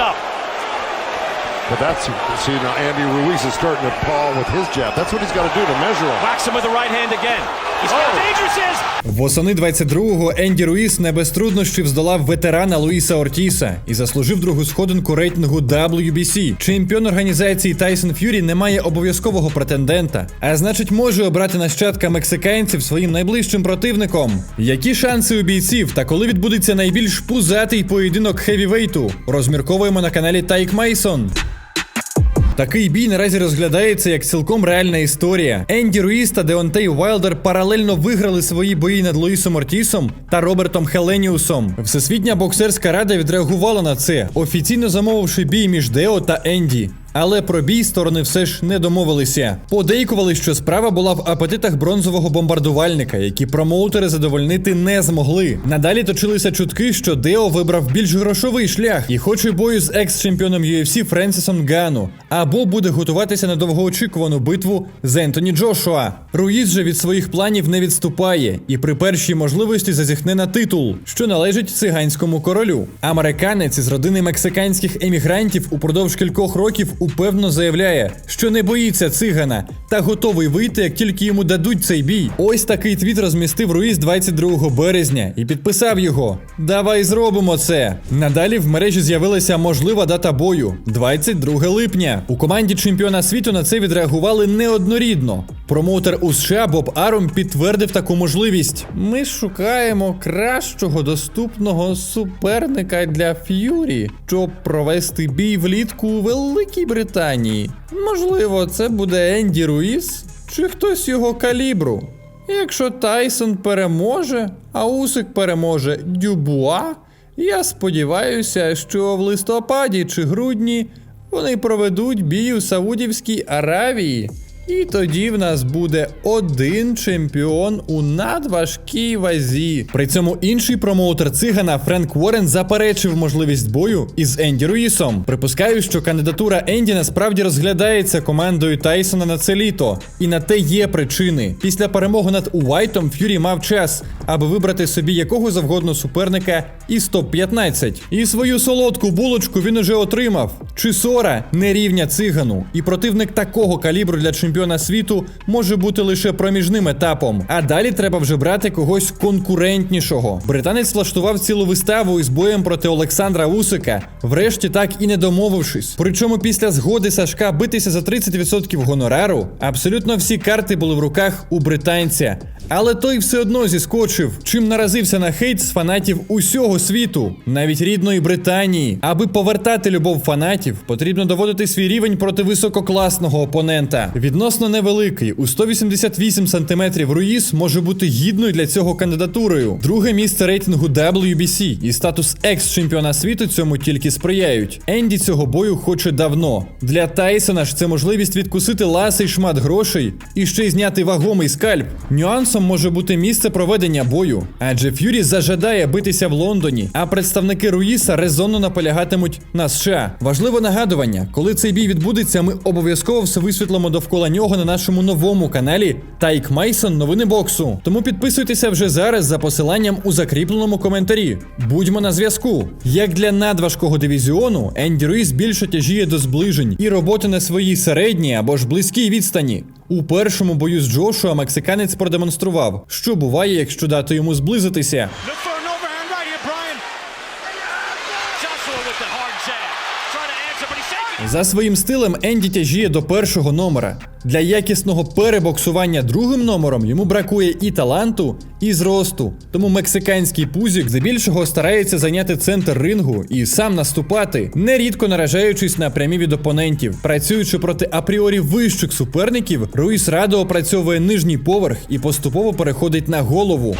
up. But that's, see, now Andy Ruiz is starting to paw with his jab. That's what he's got to do to measure him. Whacks him with the right hand again. Восени 22-го Енді Руїс не без труднощів здолав ветерана Луїса Ортіса і заслужив другу сходинку рейтингу WBC. Чемпіон організації Тайсон Ф'юрі не має обов'язкового претендента, а значить може обрати нащадка мексиканців своїм найближчим противником. Які шанси у бійців та коли відбудеться найбільш пузатий поєдинок хевівейту? Розмірковуємо на каналі Тайк Мейсон. Такий бій наразі розглядається як цілком реальна історія. Енді Руїс та Деонтей Уайлдер паралельно виграли свої бої над Луїсом Ортісом та Робертом Хеленіусом. Всесвітня боксерська рада відреагувала на це, офіційно замовивши бій між Део та Енді. Але про бій сторони все ж не домовилися. Подейкували, що справа була в апетитах бронзового бомбардувальника, які промоутери задовольнити не змогли. Надалі точилися чутки, що Део вибрав більш грошовий шлях і хоче бою з екс-чемпіоном UFC Френсісом Гану, або буде готуватися на довгоочікувану битву з Ентоні Джошуа. Руїз же від своїх планів не відступає і при першій можливості зазіхне на титул, що належить циганському королю. Американець із родини мексиканських емігрантів упродовж кількох років упевнено заявляє, що не боїться цигана та готовий вийти, як тільки йому дадуть цей бій. Ось такий твіт розмістив Руїз 22 березня і підписав його. Давай зробимо це. Надалі в мережі з'явилася можлива дата бою 22 липня. У команді чемпіона світу на це відреагували неоднорідно. Промоутер у США Боб Аром підтвердив таку можливість. Ми шукаємо кращого доступного суперника для Ф'юрі, щоб провести бій влітку у Великій Британії. Можливо, це буде Енді Руїс чи хтось його калібру. Якщо Тайсон переможе, а Усик переможе Дюбуа, я сподіваюся, що в листопаді чи грудні вони проведуть бій у Саудівській Аравії. І тоді в нас буде один чемпіон у надважкій вазі. При цьому інший промоутер цигана Френк Уоррен заперечив можливість бою із Енді Руїсом. Припускаю, що кандидатура Енді насправді розглядається командою Тайсона на це літо, і на те є причини. Після перемоги над Уайтом Ф'юрі мав час, аби вибрати собі якого завгодно суперника із топ-15. І свою солодку булочку він уже отримав. Чисора не рівня цигану, і противник такого калібру для чемпіона світу може бути лише проміжним етапом. А далі треба вже брати когось конкурентнішого. Британець влаштував цілу виставу із боєм проти Олександра Усика, врешті так і не домовившись. Причому після згоди Сашка битися за 30% гонорару, абсолютно всі карти були в руках у британця. Але той все одно зіскочив, чим наразився на хейт з фанатів усього світу, навіть рідної Британії. Аби повертати любов фанатів, потрібно доводити свій рівень проти висококласного опонента. Відносно невеликий, у 188 см Руїс може бути гідною для цього кандидатурою. Друге місце рейтингу WBC і статус екс-чемпіона світу цьому тільки сприяють. Енді цього бою хоче давно. Для Тайсона ж це можливість відкусити ласий шмат грошей і ще й зняти вагомий скальп. Нюансом може бути місце проведення бою, адже Ф'юрі зажадає битися в Лондоні, а представники Руїса резонно наполягатимуть на США. Важливе нагадування, коли цей бій відбудеться, ми обов'язково все висвітлимо довкола нього на нашому новому каналі Тайк Майсон Новини боксу. Тому підписуйтеся вже зараз за посиланням у закріпленому коментарі. Будьмо на зв'язку. Як для надважкого дивізіону, Енді Руїс більше тяжіє до зближень і роботи на своїй середній або ж близькій відстані. У першому бою з Джошуа мексиканець продемонстрував, що буває, якщо дати йому зблизитися. За своїм стилем Енді тяжіє до першого номера. Для якісного перебоксування другим номером йому бракує і таланту, і зросту. Тому мексиканський пузік здебільшого старається зайняти центр рингу і сам наступати, нерідко наражаючись на прямі від опонентів. Працюючи проти апріорі вищих суперників, Руїс радо опрацьовує нижній поверх і поступово переходить на голову.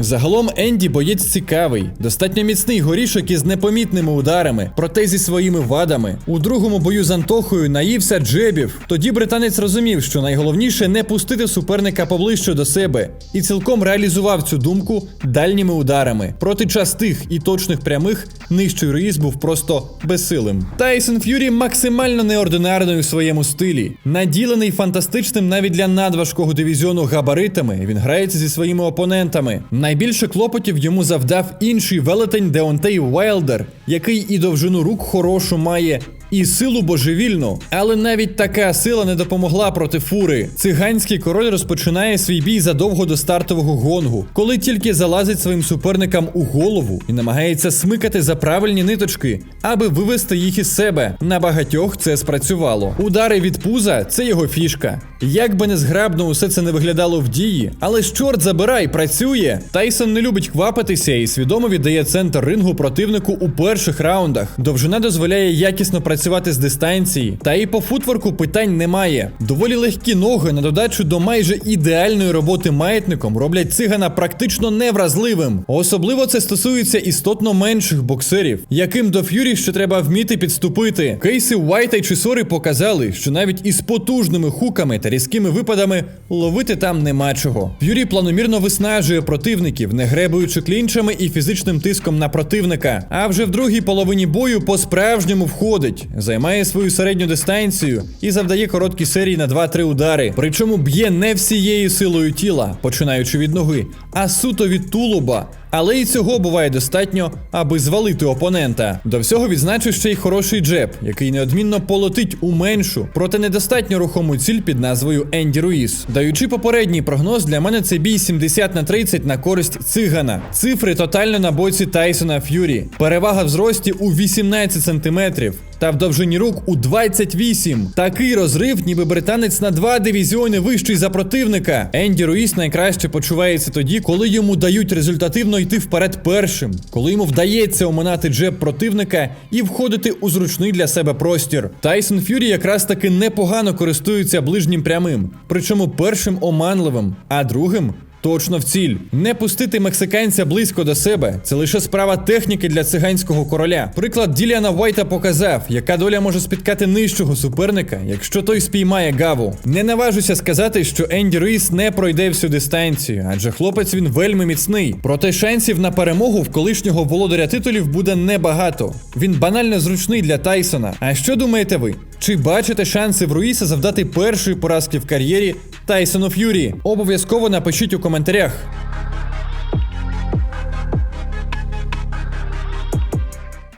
Загалом Енді боєць цікавий, достатньо міцний горішок із непомітними ударами, проте зі своїми вадами. У другому бою з Антохою наївся джебів. Тоді британець розумів, що найголовніше не пустити суперника поближче до себе, і цілком реалізував цю думку дальніми ударами. Проти частих і точних прямих нижчий Руїс був просто безсилим. Тайсон Ф'юрі максимально неординарний у своєму стилі, наділений фантастичним навіть для надважкого дивізіону габаритами. Він грається зі своїми опонентами. Найбільше клопотів йому завдав інший велетень Деонтей Уайлдер, який і довжину рук хорошу має. І силу божевільну, але навіть така сила не допомогла проти фури. Циганський король розпочинає свій бій задовго до стартового гонгу, коли тільки залазить своїм суперникам у голову і намагається смикати за правильні ниточки, аби вивести їх із себе. На багатьох це спрацювало. Удари від пуза це його фішка. Як би незграбно усе це не виглядало в дії, але ж чорт забирай, працює. Тайсон не любить квапитися і свідомо віддає центр рингу противнику у перших раундах. Довжина дозволяє якісно працювати з дистанції, та і по футворку питань немає. Доволі легкі ноги на додачу до майже ідеальної роботи маятником роблять цигана практично невразливим. Особливо це стосується істотно менших боксерів, яким до ф'юрі ще треба вміти підступити. Кейси Уайта й Чисори показали, що навіть із потужними хуками та різкими випадами ловити там нема чого. Ф'юрі планомірно виснажує противників, не гребуючи клінчами і фізичним тиском на противника. А вже в другій половині бою по-справжньому входить, займає свою середню дистанцію і завдає короткі серії на 2-3 удари. Причому б'є не всією силою тіла, починаючи від ноги, а суто від тулуба. Але і цього буває достатньо, аби звалити опонента. До всього відзначу ще й хороший джеб, який неодмінно полетить у меншу, проте недостатньо рухому ціль під назвою Енді Руїс. Даючи попередній прогноз, для мене це бій 70 на 30 на користь цигана. Цифри тотально на боці Тайсона Ф'юрі. Перевага в зрості у 18 сантиметрів. Та в довжині рук у 28. Такий розрив, ніби британець на два дивізіони вищий за противника. Енді Руїс найкраще почувається тоді, коли йому дають результативно йти вперед першим, коли йому вдається оминати джеб противника і входити у зручний для себе простір. Тайсон Ф'юрі якраз таки непогано користується ближнім прямим, причому першим оманливим, а другим Точно в ціль. Не пустити мексиканця близько до себе це лише справа техніки для циганського короля. Приклад Діліана Вайта показав, яка доля може спіткати нижчого суперника, якщо той спіймає гаву. Не наважуся сказати, що Енді Руїс не пройде всю дистанцію, адже хлопець він вельми міцний. Проте шансів на перемогу в колишнього володаря титулів буде небагато. Він банально зручний для Тайсона. А що думаєте ви? Чи бачите шанси в Руїса завдати першої поразки в кар'єрі Тайсону Ф'юрі? Обов'язково напишіть у коментарях.